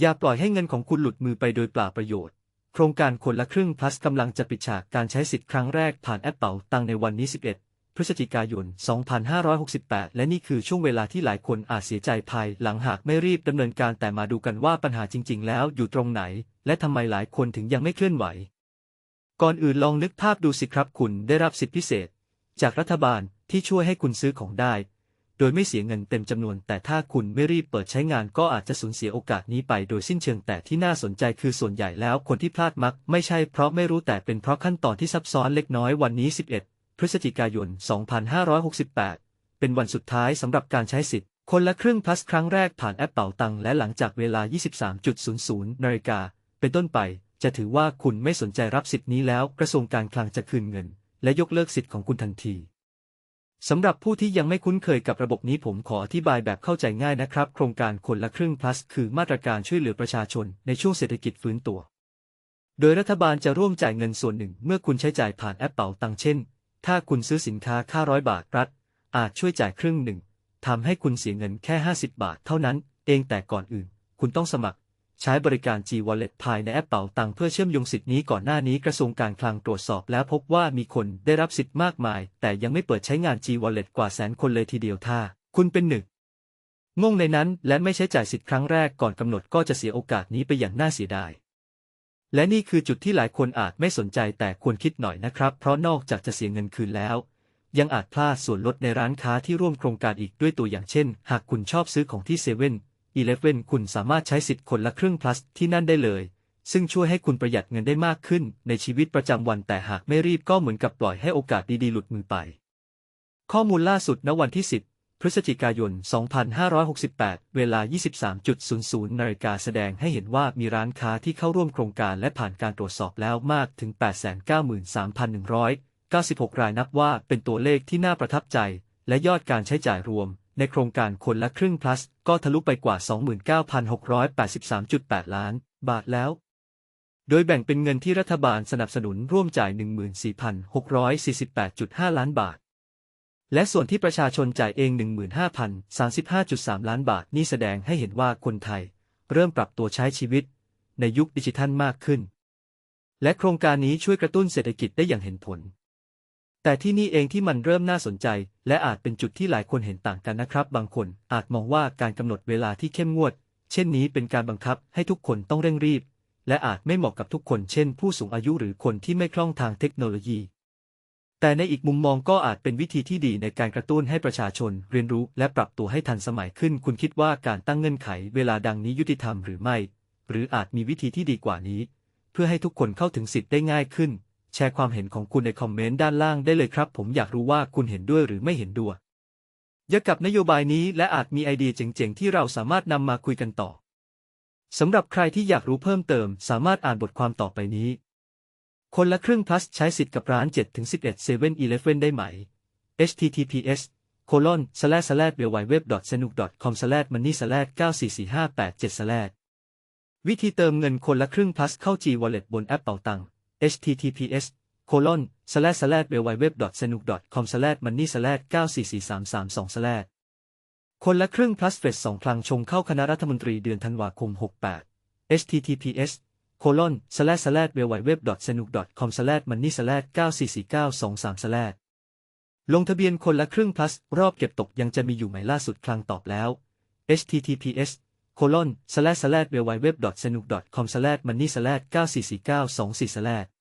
อย่าปล่อยให้เงินของคุณหลุดมือไปโดยเปล่าประโยชน์ โครงการคนละครึ่ง plus กำลังจะปิดฉากการใช้สิทธิ์ครั้งแรกผ่านแอปเป๋าตังในวันนี้ 11 พฤศจิกายน 2568 และนี่คือช่วงเวลาที่หลายคนอาจเสียใจภายหลังหากไม่รีบดำเนินการแต่มาดูกันว่าปัญหาจริง ๆ แล้วอยู่ตรงไหน และทำไมหลายคนถึงยังไม่เคลื่อนไหว ก่อนอื่นลองนึกภาพดูสิครับคุณได้รับสิทธิพิเศษ จากรัฐบาลที่ช่วยให้คุณซื้อของได้ ดยไม่เสียเงินเต็มจำนวน แต่ถ้าคุณไม่รีบเปิดใช้งานก็อาจจะสูญเสียโอกาสนี้ไปโดยสิ้นเชิงแต่ที่น่าสนใจคือส่วนใหญ่แล้วคนที่พลาดมัก ไม่ใช่เพราะไม่รู้แต่เป็นเพราะขั้นตอนที่ซับซ้อนเล็กน้อยวันนี้ 11 พฤศจิกายน 2568 เป็นวันสุดท้ายสำหรับการใช้สิทธิ์ คนละครึ่ง plus ครั้งแรกผ่านแอปเป๋าตังและหลังจากเวลา 23.00 นาฬิกา เป็นต้นไป จะถือว่าคุณไม่สนใจรับสิทธิ์นี้แล้ว กระทรวงการคลังจะคืนเงิน และยกเลิกสิทธิ์ของคุณทันที สำหรับผู้ที่ยังไม่คุ้นเคยกับระบบนี้ผมขออธิบายแบบเข้าใจง่ายนะครับ โครงการคนละครึ่ง plus คือมาตรการช่วยเหลือประชาชนในช่วงเศรษฐกิจฟื้นตัว โดยรัฐบาลจะร่วมจ่ายเงินส่วนหนึ่ง เมื่อคุณใช้จ่ายผ่านแอปเป๋าตังเช่น ถ้าคุณซื้อสินค้าค่าร้อยบาทรัฐ อาจช่วยจ่ายครึ่งหนึ่งทำให้คุณเสียเงินแค่ 50 บาทเท่านั้น เองแต่ก่อนอื่น คุณต้องสมัคร ใช้บริการ G Wallet ภายในแอปเป๋าตังเพื่อเชื่อมโยงสิทธินี้ก่อนหน้านี้กระทรวงการคลังตรวจสอบแล้วพบว่ามีคนได้รับสิทธิ์มากมาย แต่ยังไม่เปิดใช้งาน G Wallet กว่าแสนคนเลยทีเดียวถ้า คุณเป็นหนึ่งงงในนั้นและไม่ใช้จ่ายสิทธิ์ครั้งแรกก่อนกำหนดก็จะเสียโอกาสนี้ไปอย่างน่าเสียดาย และนี่คือจุดที่หลายคนอาจไม่สนใจแต่ควรคิดหน่อยนะครับ เพราะนอกจากจะเสียเงินคืนแล้ว ยังอาจพลาดส่วนลดในร้านค้าที่ร่วมโครงการอีกด้วยตัวอย่างเช่น หากคุณชอบซื้อของที่เซเว่น อีเลฟเว่นคุณสามารถใช้สิทธิ์คนละครึ่ง plus ที่นั่นได้เลย ซึ่งช่วยให้คุณประหยัดเงินได้มากขึ้น ในชีวิตประจำวันแต่หากไม่รีบก็เหมือนกับปล่อยให้โอกาสดีๆ หลุดมือไป ข้อมูลล่าสุดณวันที่ 10พฤศจิกายน 2568 เวลา 23.00 นาฬิกาแสดงให้เห็นว่ามีร้านค้าที่เข้าร่วมโครงการและผ่านการตรวจสอบแล้วมากถึง 893,196 รายนับว่าเป็นตัวเลขที่น่าประทับใจ และยอดการใช้จ่ายรวม ในโครงการคนละครึ่ง plus ก็ทะลุไปกว่า 29,683.8 ล้าน บาทแล้ว โดยแบ่งเป็นเงินที่รัฐบาลสนับสนุนร่วมจ่าย 14,648.5 ล้านบาท และส่วนที่ประชาชนจ่ายเอง 15,035.3 ล้านบาท นี่แสดงให้เห็นว่าคนไทย เริ่มปรับตัวใช้ชีวิต ในยุคดิจิทัลมากขึ้น และโครงการนี้ช่วยกระตุ้นเศรษฐกิจได้อย่างเห็นผล แต่ที่นี่เองที่มันเริ่มน่าสนใจ และอาจเป็นจุดที่หลายคนเห็นต่างกันนะครับ บางคนอาจมองว่าการกำหนดเวลาที่เข้มงวด เช่นนี้เป็นการบังคับให้ทุกคนต้องเร่งรีบ และอาจไม่เหมาะกับทุกคน เช่น ผู้สูงอายุหรือคนที่ไม่คล่องทางเทคโนโลยี แต่ในอีกมุมมองก็อาจเป็นวิธีที่ดีในการกระตุ้นให้ประชาชน เรียนรู้และปรับตัวให้ทันสมัยขึ้น คุณคิดว่าการตั้งเงื่อนไข เวลาดังนี้ยุติธรรมหรือไม่ หรืออาจมีวิธีที่ดีกว่านี้ เพื่อให้ทุกคนเข้าถึงสิทธิ์ได้ง่ายขึ้น แชร์ความเห็นของคุณในคอมเมนต์ด้านล่างได้เลยครับ ผมอยากรู้ว่าคุณเห็นด้วยหรือไม่เห็นด้วยยกับนโยบายนี้และอาจมีไอเดียเจ๋งๆ ที่เราสามารถนำมาคุยกันต่อสำหรับใครที่อยากรู้เพิ่มเติม สามารถอ่านบทความต่อไปนี้ คนละครึ่ง plus ใช้สิทธิ์กับร้าน 7-11 7 e 11ได้ไหม https colon slash slash w w w s n u k com slash money slash 94458 slash วิธีเติมเงินคนละครึ่ง plus เข้า G Wallet บนแอปเป่าตัง https colon slash slash w w w s n u k com slash money slash 94433 2 slash คนละครึ่ง plus เฟสสองครั้งชงเข้าคณะรัฐมนตรีเดือนธันวาคม 68 https colon slash slash w w w s n u k com slash money slash 9444923 slash ลงทะเบียนคนละครึ่ง plus รอบเก็บตกยังจะมีอยู่ไหมล่าสุดคลังตอบแล้ว https colon slash slash w w w s n u k com slash money slash 9444924 slash